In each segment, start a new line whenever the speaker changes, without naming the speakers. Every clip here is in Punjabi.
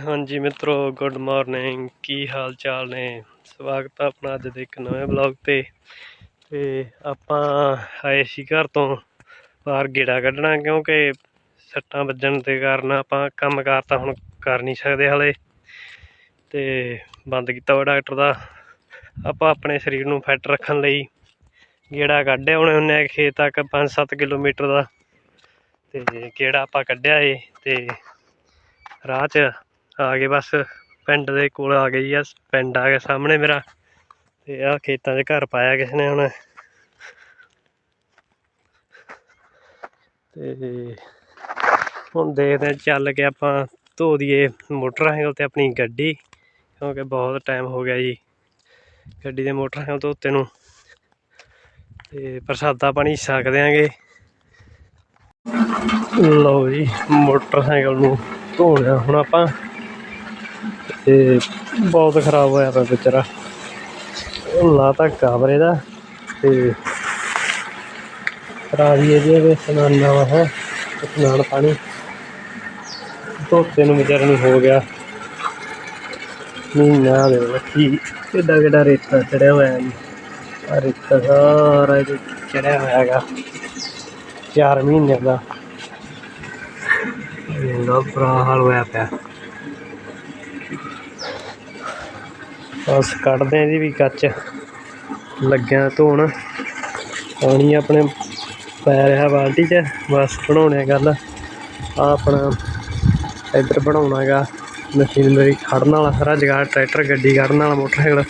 ਹਾਂਜੀ ਮਿੱਤਰੋ, ਗੁੱਡ ਮਾਰਨਿੰਗ। ਕੀ ਹਾਲ ਚਾਲ ਨੇ? ਸਵਾਗਤ ਹੈ ਆਪਣਾ ਅੱਜ ਦੇ ਇੱਕ ਨਵੇਂ ਬਲੌਗ ਤੇ। ਤੇ ਆਪਾਂ ਆਏ ਸੀ ਘਰ ਤੋਂ ਬਾਹਰ ਗੇੜਾ ਕੱਢਣਾ, ਕਿਉਂਕਿ ਸੱਟਾਂ ਵੱਜਣ ਦੇ ਕਾਰਨ ਆਪਾਂ ਕੰਮ ਕਾਰ ਤਾਂ ਹੁਣ ਕਰ ਨਹੀਂ ਸਕਦੇ ਹਲੇ। ਤੇ ਬੰਦ ਕੀਤਾ ਹੋਇਆ ਡਾਕਟਰ ਦਾ। ਆਪਾਂ ਆਪਣੇ ਸਰੀਰ ਨੂੰ ਫਿੱਟ ਰੱਖਣ ਲਈ ਗੇੜਾ ਕੱਢਿਆ ਹੁਣੇ ਹੁੰਨੇ ਆ ਖੇਤ ਤੱਕ 5-7 ਕਿਲੋਮੀਟਰ ਦਾ। ਤੇ ਗੇੜਾ ਆਪਾਂ ਕੱਢਿਆ ਏ ਤੇ ਰਾਹ 'ਚ ਆ ਗਏ ਬਸ, ਪਿੰਡ ਦੇ ਕੋਲ ਆ ਗਈ ਆ, ਪਿੰਡ ਆ ਗਿਆ ਸਾਹਮਣੇ ਮੇਰਾ। ਤੇ ਆ ਖੇਤਾਂ 'ਚ ਘਰ ਪਾਇਆ ਕਿਸ ਨੇ ਹੁਣ। ਤੇ ਹੁਣ ਦੇਖਦੇ ਚੱਲ ਕੇ ਆਪਾਂ ਧੋ ਦਈਏ ਮੋਟਰਸਾਈਕਲ ਤੇ ਆਪਣੀ ਗੱਡੀ, ਕਿਉਂਕਿ ਬਹੁਤ ਟਾਈਮ ਹੋ ਗਿਆ ਜੀ ਗੱਡੀ ਦੇ ਮੋਟਰਸਾਈਕਲ ਧੋਤੇ ਨੂੰ। ਤੇ ਪ੍ਰਸਾਦਾ ਪਾਣੀ ਛਕ ਦਿਆਂਗੇ। ਲਓ ਜੀ, ਮੋਟਰਸਾਈਕਲ ਨੂੰ ਧੋ ਲਿਆ ਹੁਣ ਆਪਾਂ। ਤੇ ਬਹੁਤ ਖਰਾਬ ਹੋਇਆ ਪਿਆ ਵਿਚਾਰਾ। ਲਾ ਤਾਂ ਕਵਰੇ ਦਾ ਤੇ ਖਰਾਬੀ ਇਹਦੀ ਵੀ ਸਨਾਨਾ ਵਾ ਹੈ ਸਨਾਨ ਪਾਣੀ। ਧੋਤੇ ਨੂੰ ਵਿਚਾਰੇ ਨੂੰ ਹੋ ਗਿਆ। ਮਹੀਨਾ ਦੇ ਲੱਕੀ ਕਿੱਡਾ ਕਿੱਡਾ ਰੇਤਾ ਚੜਿਆ ਹੋਇਆ ਜੀ। ਆ ਰੇਤਾ ਸਾਰਾ ਇਹ ਚੜਿਆ ਹੋਇਆ ਹੈਗਾ। 4 ਮਹੀਨੇ ਦਾ। ਇਹਦਾ ਬੁਰਾ ਹਾਲ ਹੋਇਆ ਪਿਆ। ਬਸ ਕੱਢਦੇ ਇਹਦੀ ਵੀ ਕੱਚ ਲੱਗਿਆ ਧੋਣ। ਪਾਣੀ ਆਪਣੇ ਪੈ ਰਿਹਾ ਬਾਲਟੀ 'ਚ, ਬਸ ਬਣਾਉਣੇ ਆ ਗੱਲ। ਆ ਆਪਣਾ ਇੱਧਰ ਬਣਾਉਣਾ ਹੈਗਾ ਮਸ਼ੀਨਰੀ ਖੜਨ ਵਾਲਾ ਸਾਰਾ ਜਗਾੜ ਟਰੈਕਟਰ ਗੱਡੀ ਕੱਢਣ ਵਾਲਾ, ਮੋਟਰਸਾਈਕਲ।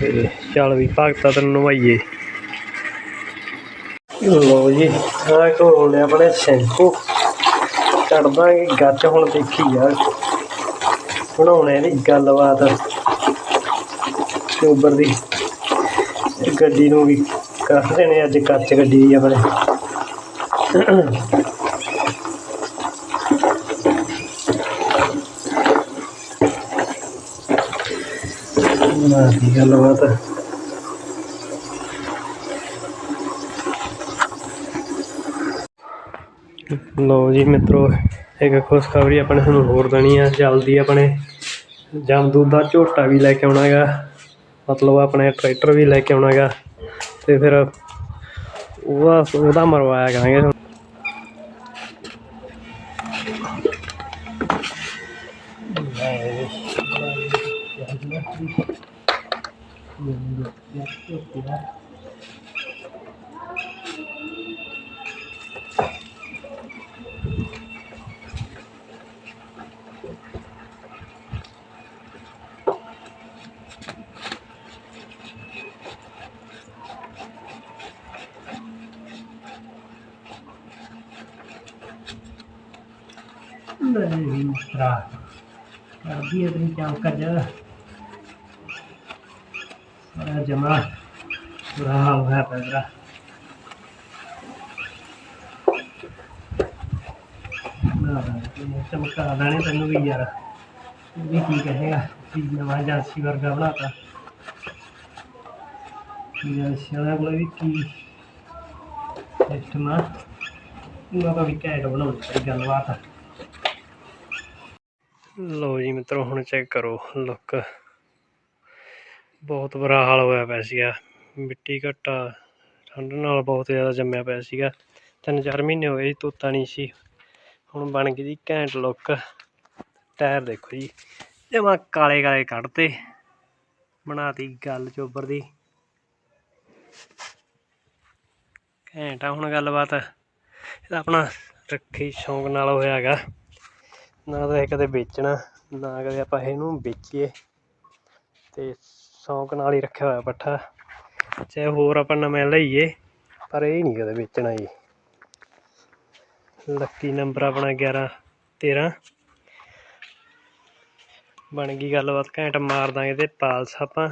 ਤੇ ਚੱਲ ਵੀ ਭਗਤਾ ਤੈਨੂੰ ਨਵਾਈਏ। ਲੋ ਜੀ, ਆਹ ਕੋਲ ਨੇ ਆਪਣੇ ਸ਼ੈਂਪੂ। ਚੜਦਾਂਗੇ ਗੱਚ ਹੁਣ ਦੇਖੀ ਯਾਰ ਬਣਾਉਣੇ ਦੀ ਗੱਲਬਾਤ। ਉਬਰ ਦੀ ਗੱਡੀ ਨੂੰ ਵੀ ਕੱਢਦੇ ਦੇਣੇ ਅੱਜ ਕੱਚ ਗੱਡੀ ਆਪਣੇ। ਨਾ ਦੀ ਗੱਲਬਾਤ। ਲਓ ਜੀ ਮਿੱਤਰੋ, ਇੱਕ ਖੁਸ਼ਖਬਰੀ ਆਪਣੇ ਤੁਹਾਨੂੰ ਹੋਰ ਦੇਣੀ ਆ, ਜਲਦੀ ਆਪਣੇ। ਜਮਦੂਤ ਦਾ ਝੋਟਾ ਵੀ ਲੈ ਕੇ ਆਉਣਾ ਹੈਗਾ ਮਤਲਬ ਆਪਣੇ ਟਰੈਕਟਰ ਵੀ ਲੈ ਕੇ ਆਉਣਾ ਹੈਗਾ ਅਤੇ ਫਿਰ ਉਹਦਾ ਉਹਦਾ ਮਰਵਾਇਆ ਕਰਾਂਗੇ ਨਹੀਂ ਮਿੱਤਰਾ ਕਰਦੀ ਹੈ ਤੇਰੀ ਚਮਕ ਅੱਜ ਸਾਰਾ ਜਮਾ ਬੁਰਾ ਹਾਲ ਹੋਇਆ ਪਿਆ ਚਮਕਾ ਦਾਣੇ ਤੈਨੂੰ ਵੀ ਯਾਰ ਵੀ ਕੀ ਕਹੇਗਾ ਕੀ ਨਵਾਂ ਜਾਂਸੀ ਵਰਗਾ ਬਣਾਤਾ ਜਾਂਸੀ ਵਾਲਾ ਕੋਲ ਵੀ ਕੀ ਸਿਸਟਮ ਆ ਉਹਨਾਂ ਦਾ ਵੀ ਘੈਂਟ ਬਣਾਉਣੀ ਚਾਹੀਦੀ ਗੱਲਬਾਤ ਲੋ ਜੀ, ਮਿੱਤਰੋ, ਹੁਣ ਚੈੱਕ ਕਰੋ। ਲੁੱਕ ਬਹੁਤ ਬੁਰਾ ਹਾਲ ਹੋਇਆ ਪਿਆ ਸੀਗਾ। ਮਿੱਟੀ ਘੱਟਾ ਠੰਡ ਨਾਲ ਬਹੁਤ ਜ਼ਿਆਦਾ ਜੰਮਿਆ ਪਿਆ ਸੀਗਾ। ਤਿੰਨ ਚਾਰ ਮਹੀਨੇ ਹੋ ਗਏ ਜੀ, ਤੋਤਾ ਨਹੀਂ ਸੀ। ਹੁਣ ਬਣ ਗਈ ਦੀ ਘੈਂਟ ਲੁੱਕ ਟਾਇਰ ਦੇਖੋ ਜੀ, ਜਮਾ ਕਾਲੇ ਕਾਲੇ ਕੱਢਤੇ। ਬਣਾਤੀ ਗੱਲ ਚੋਬਰ ਦੀ। ਘੈਂਟ ਹੁਣ ਗੱਲਬਾਤ। ਇਹਦਾ ਆਪਣਾ ਰੱਖੀ ਸ਼ੌਂਕ ਨਾਲ ਹੋਇਆ ਹੈਗਾ ਨਾ ਤਾਂ ਇਹ ਕਦੇ ਵੇਚਣਾ, ਨਾ ਕਦੇ ਆਪਾਂ ਇਹਨੂੰ ਵੇਚੀਏ। ਤੇ ਸ਼ੌਂਕ ਨਾਲ ਹੀ ਰੱਖਿਆ ਹੋਇਆ ਪੱਠਾ, ਚਾਹੇ ਹੋਰ ਆਪਾਂ ਨਵੇਂ ਲਈਏ, ਪਰ ਇਹ ਨਹੀਂ ਕਦੇ ਵੇਚਣਾ ਜੀ। ਲੱਕੀ ਨੰਬਰ ਆਪਣਾ 11 13 ਬਣ ਗਈ ਗੱਲਬਾਤ, ਘੈਂਟ ਮਾਰ ਦਾਂਗੇ ਤੇ ਪਾਲਸ ਆਪਾਂ।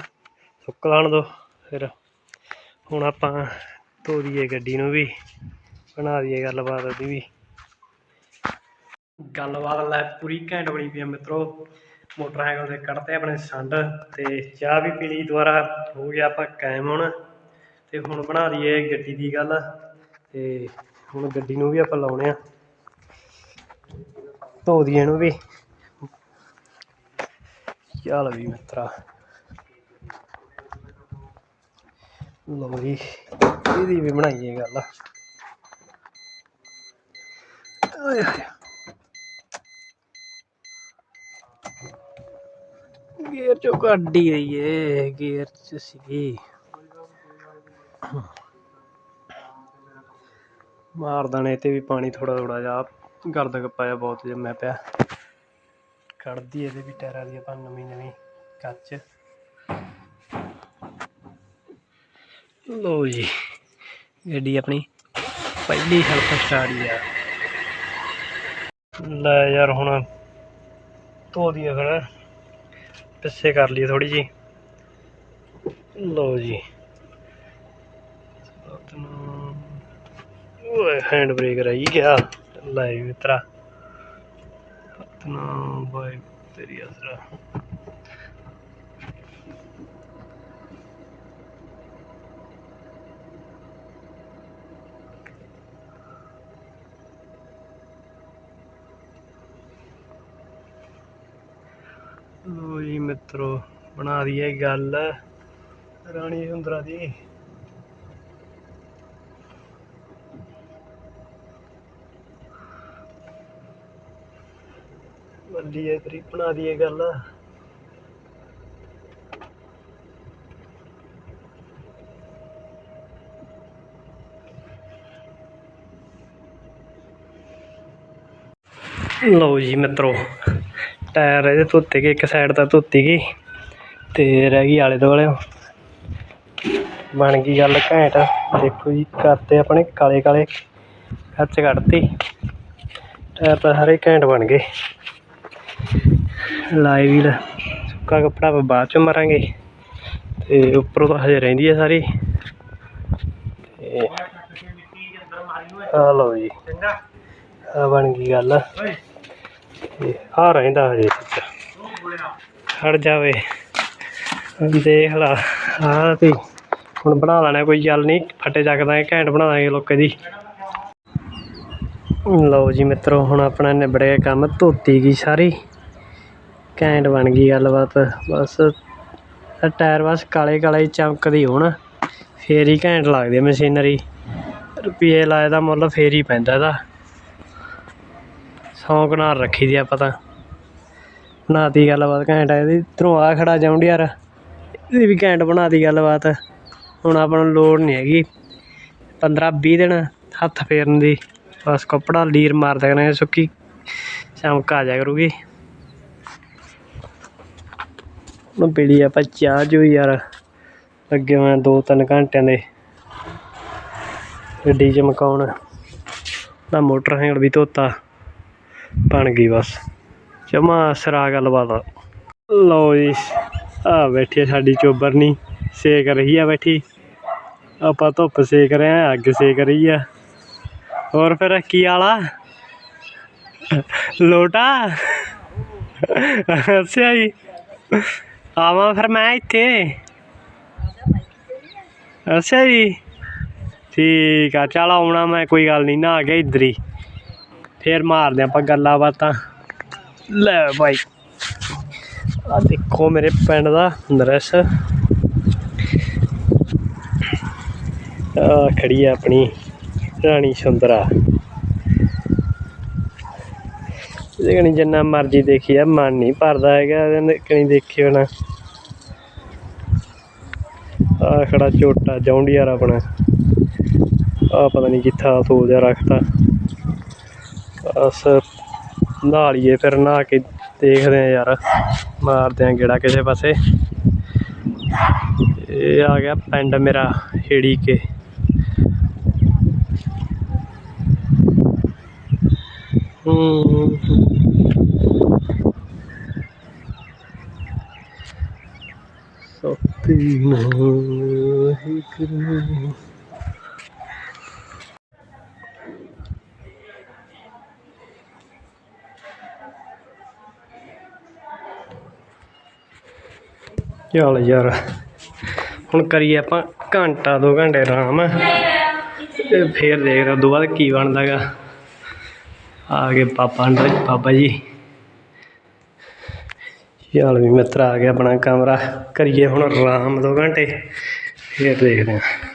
ਸੁੱਕ ਲਾਣ ਦੋ ਫਿਰ। ਹੁਣ ਆਪਾਂ ਧੋ ਦਈਏ ਗੱਡੀ ਨੂੰ ਵੀ, ਬਣਾ ਦਈਏ ਗੱਲਬਾਤ ਉਹਦੀ ਵੀ। ਗੱਲਬਾਤ ਲੈ ਪੂਰੀ ਘੈਂਟ ਬਣੀ ਪਈ ਆ ਮਿੱਤਰੋ। ਮੋਟਰਸਾਈਕਲ ਤੇ ਕੱਢਤੇ ਆਪਣੇ ਸੰਡ ਤੇ ਚਾਹ ਵੀ ਪੀ ਲਈ ਦੁਬਾਰਾ। ਹੋ ਗਿਆ ਆਪਾਂ ਕਾਇਮ ਹੁਣ। ਤੇ ਹੁਣ ਬਣਾ ਲਈਏ ਗੱਡੀ ਦੀ ਗੱਲ। ਤੇ ਹੁਣ ਗੱਡੀ ਨੂੰ ਵੀ ਆਪਾਂ ਲਾਉਣੇ ਆ। ਧੋ ਦਈਏ ਇਹਨੂੰ ਵੀ। ਚੱਲ ਵੀ ਮਿੱਤਰਾ। ਲਓ ਜੀ, ਇਹਦੀ ਵੀ ਬਣਾਈਏ ਗੱਲ। ਓਏ ਹੋਏ। ਗੇਅਰ ਚੋਂ ਕੱਢ ਹੀ ਏ ਗੇਅਰ ਚ ਸੀ ਮਾਰ ਦਾਣੇ ਤੇ ਵੀ ਪਾਣੀ ਥੋੜਾ ਥੋੜਾ ਜਿਹਾ। ਗਰਦ ਗੱਪਾ ਜਿਹਾ ਬਹੁਤ ਜੰਮਿਆ ਪਿਆ। ਕੱਢਦੀ ਇਹਦੇ ਵੀ, ਟਾਇਰਾਂ ਦੀ ਆਪਾਂ ਨਵੀਂ ਨਵੀਂ, ਕੱਚ। ਲੋ ਜੀ, ਗੱਡੀ ਆਪਣੀ ਪਹਿਲੀ ਹੈਲਪ ਸਟਾਰਟ ਆ। ਲੈ ਯਾਰ ਹੁਣ ਧੋ ਦਈਏ ਫਿਰ। ਪਿੱਛੇ ਕਰ ਲਈਏ ਥੋੜੀ ਜੀ ਲਓ ਜੀ। ਸਤਨਾਮ। ਓਏ ਹੈਂਡ ਬ੍ਰੇਕ ਰਹੀ ਗਿਆ। ਲੈ ਵੀ ਮਿੱਤਰਾ। ਬਾਈ, ਤੇਰੀ ਅਸਰਾ ਲੋ ਜੀ ਮਿੱਤਰੋ, ਬਣਾ ਦਈਏ ਗੱਲ। ਰਾਣੀ ਸੁੰਦਰਾ ਦੀ। ਵੱਡੀ ਤੇਰੀ ਬਣਾ ਦਈਏ ਗੱਲ। ਲਓ ਜੀ ਮਿੱਤਰੋ ਟਾਇਰ ਇਹਦੇ ਧੋਤੇ ਗਏ, ਇੱਕ ਸਾਈਡ ਤਾਂ ਧੋਤੀ ਗਈ ਤੇ ਰਹਿ ਗਈ ਆਲੇ ਦੁਆਲੇ। ਬਣ ਗਈ ਗੱਲ ਘੈਂਟ। ਦੇਖੋ ਜੀ ਕਰਤੇ ਆਪਣੇ ਕਾਲੇ ਕਾਲੇ ਖਰਚ ਕੱਢਤੀ। ਟਾਇਰ ਤਾਂ ਸਾਰੇ ਘੈਂਟ ਬਣ ਗਏ। ਲਾਈ ਵੀਲ ਸੁੱਕਾ ਕੱਪੜਾ ਆਪਾਂ ਬਾਅਦ ਚ ਮਾਰਾਂਗੇ। ਤੇ ਉੱਪਰੋਂ ਤਾਂ ਹਜੇ ਰਹਿੰਦੀ ਹੈ ਸਾਰੀ। ਤੇ ਆ ਲਓ ਜੀ ਆ ਬਣ ਗਈ ਗੱਲ। ਆ ਰਹਿੰਦਾ ਹਜੇ ਵਿੱਚ ਜਾਵੇ। ਦੇਖ ਲਾ ਆ ਤੇ ਹੁਣ ਬਣਾ ਲੈਣਾ, ਕੋਈ ਗੱਲ ਨਹੀਂ, ਫੱਟੇ ਚੱਕਦਾ ਘੈਂਟ ਬਣਾ ਦਾਂਗੇ ਲੋਕੇ ਦੀ। ਲਓ ਜੀ ਮਿੱਤਰੋ, ਹੁਣ ਆਪਣਾ ਨਿਬੜਿਆ ਕੰਮ, ਧੋਤੀ ਗਈ ਸਾਰੀ। ਘੈਂਟ ਬਣ ਗਈ ਗੱਲਬਾਤ, ਬਸ ਟਾਇਰ ਬਸ ਕਾਲੇ ਕਾਲੇ ਚਮਕਦੀ ਹੋਣ। ਫੇਰ ਹੀ ਘੈਂਟ ਲੱਗਦੀ ਮਸ਼ੀਨਰੀ। ਰੁਪਏ ਲਾਏ ਦਾ ਮੁੱਲ ਫੇਰ ਹੀ ਪੈਂਦਾ ਇਹਦਾ। ਸ਼ੌਂਕ ਨਾਲ ਰੱਖੀ ਦੀ ਆਪਾਂ ਤਾਂ ਬਣਾਤੀ ਗੱਲਬਾਤ ਘੈਂਟ ਆ, ਇਹਦੀ ਧਰੋਂ ਆ ਖੜਾ ਜਾਉਂਡ ਯਾਰ। ਇਹਦੀ ਵੀ ਘੈਂਟ ਬਣਾਤੀ ਗੱਲਬਾਤ। ਹੁਣ ਆਪਾਂ ਨੂੰ ਲੋੜ ਨਹੀਂ ਹੈਗੀ। 15 20 ਦਿਨ ਹੱਥ ਫੇਰਨ ਦੀ। ਬਸ ਕੱਪੜਾ ਲੀਰ ਮਾਰ ਦੇਣਾ ਸੁੱਕੀ। ਚਮਕ ਆ ਜਾ ਕਰੂਗੀ। ਹੁਣ ਪੀੜੀ ਆਪਾਂ ਚਾਹ ਜੋ ਯਾਰ। ਲੱਗੇ ਹੋਏ ਆ ਦੋ ਤਿੰਨ ਘੰਟਿਆਂ ਦੇ। ਗੱਡੀ ਚਮਕਾਉਣ ਤਾਂ ਮੋਟਰਸਾਈਕਲ ਵੀ ਧੋਤਾ। ਬਣ ਗਈ ਬਸ। ਜਮਾ ਸਰਾ ਗੱਲਬਾਤ। ਲਓ ਜੀ, ਆ ਬੈਠੀ ਆ ਸਾਡੀ ਚੋਬਰਨੀ, ਸੇਕ ਰਹੀ ਆ ਬੈਠੀ। ਆਪਾਂ ਧੁੱਪ ਸੇਕ ਰਹੇ ਆ, ਅੱਗ ਸੇਕ ਰਹੀ ਆ। ਹੋਰ ਫਿਰ ਕੀ ਆਲਾ ਲੋਟਾ? ਅੱਛਾ ਜੀ। ਆਵਾਂ ਫਿਰ ਮੈਂ ਇੱਥੇ। ਅੱਛਾ ਜੀ। ਠੀਕ ਆ, ਚੱਲ ਆਉਣਾ ਮੈਂ, ਕੋਈ ਗੱਲ ਨਹੀਂ ਨਾ ਆ ਗਿਆ ਇੱਧਰ ਹੀ। ਫੇਰ ਮਾਰਦੇ ਆਪਾਂ ਗੱਲਾਂ ਬਾਤਾਂ। ਲੈ ਭਾਈ ਆ ਦੇਖੋ ਮੇਰੇ ਪਿੰਡ ਦਾ ਦ੍ਰਿਸ਼ ਆ ਖੜੀ ਆ ਆਪਣੀ ਰਾਣੀ ਸੁੰਦਰਾ। ਇਹਦੇ ਕਣੀ ਜਿੰਨਾ ਮਰਜ਼ੀ ਦੇਖੀ ਆ ਮਨ ਨਹੀਂ ਭਰਦਾ ਹੈਗਾ, ਇਹਦੇ ਕਣੀ ਦੇਖਿਓ ਨਾ ਆ ਖੜਾ ਝੋਟਾ ਜੌਂਡੀਆਰ ਆਪਣਾ। ਆ ਪਤਾ ਨਹੀਂ ਕਿੱਥਾ ਸੋ ਜਾ ਰੱਖਤਾ। ਬਸ ਨਹਾ ਲਈਏ ਫਿਰ ਨਹਾ ਕੇ ਦੇਖਦੇ ਆ ਯਾਰ, ਮਾਰਦੇ ਆ ਗੇੜਾ ਕਿਸੇ ਪਾਸੇ। ਇਹ ਆ ਗਿਆ ਪਿੰਡ ਮੇਰਾ ਹੇੜੀ ਕੇ ਸਤੀ ਨਹੀਂ ਕਰੂ ਚੱਲ ਯਾਰ। ਹੁਣ ਕਰੀਏ ਆਪਾਂ ਘੰਟਾ ਦੋ ਘੰਟੇ ਆਰਾਮ। ਤੇ ਫੇਰ ਦੇਖਦੇ ਉਦੋਂ ਬਾਅਦ ਕੀ ਬਣਦਾਗਾ। ਆ ਗਏ ਪਾਪਾ ਅੰਦਰ ਬਾਬਾ ਜੀ। ਚੱਲ ਵੀ ਮਿੱਤਰ ਆ ਗਿਆ ਆਪਣਾ ਕਮਰਾ। ਕਰੀਏ ਹੁਣ ਆਰਾਮ ਦੋ ਘੰਟੇ। ਫਿਰ ਦੇਖਦੇ ਹਾਂ।